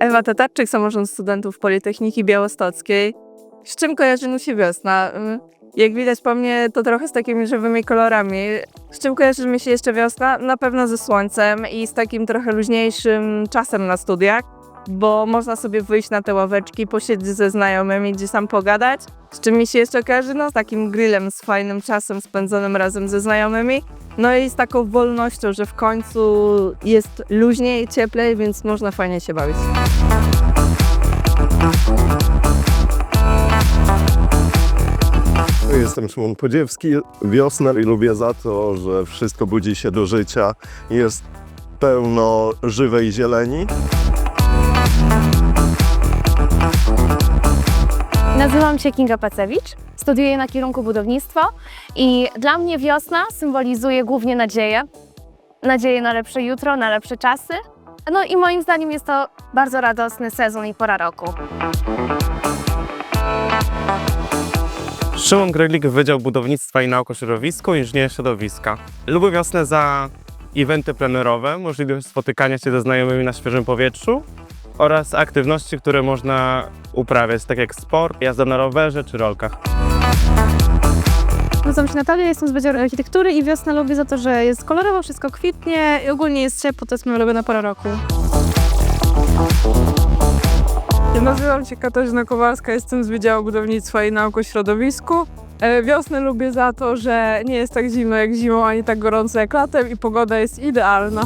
Ewa Tatarczyk, samorząd studentów Politechniki Białostockiej. Z czym kojarzy mi się wiosna? Y, Jak widać po mnie, to trochę z takimi żywymi kolorami. Z czym kojarzy mi się jeszcze wiosna? Na pewno ze słońcem i z takim trochę luźniejszym czasem na studiach, bo można sobie wyjść na te ławeczki, posiedzieć ze znajomymi, gdzieś tam pogadać. Z czym mi się jeszcze kojarzy? No z takim grillem, z fajnym czasem spędzonym razem ze znajomymi. No i z taką wolnością, że w końcu jest luźniej, cieplej, więc można fajnie się bawić. Jestem Szymon Podziewski. Wiosnę lubię za to, że wszystko budzi się do życia. Jest pełno żywej zieleni. Nazywam się Kinga Pacewicz, studiuję na kierunku budownictwo i dla mnie wiosna symbolizuje głównie nadzieję. Nadzieję na lepsze jutro, na lepsze czasy. No i moim zdaniem jest to bardzo radosny sezon i pora roku. Szymon Greglik, Wydział Budownictwa i Nauk o Środowisku, Inżynier Środowiska. Lubię wiosnę za eventy plenerowe, możliwość spotykania się ze znajomymi na świeżym powietrzu oraz aktywności, które można uprawiać, tak jak sport, jazda na rowerze czy rolkach. Nazywam się Natalia, jestem z Wydziału Architektury i wiosnę lubię za to, że jest kolorowo, wszystko kwitnie i ogólnie jest ciepło, to jest moja ulubiona pora roku. Ja nazywam się Katarzyna Kowalska, jestem z Wydziału Budownictwa i Nauk o Środowisku. E, Wiosnę lubię za to, że nie jest tak zimno jak zimą, ani tak gorąco jak latem i pogoda jest idealna.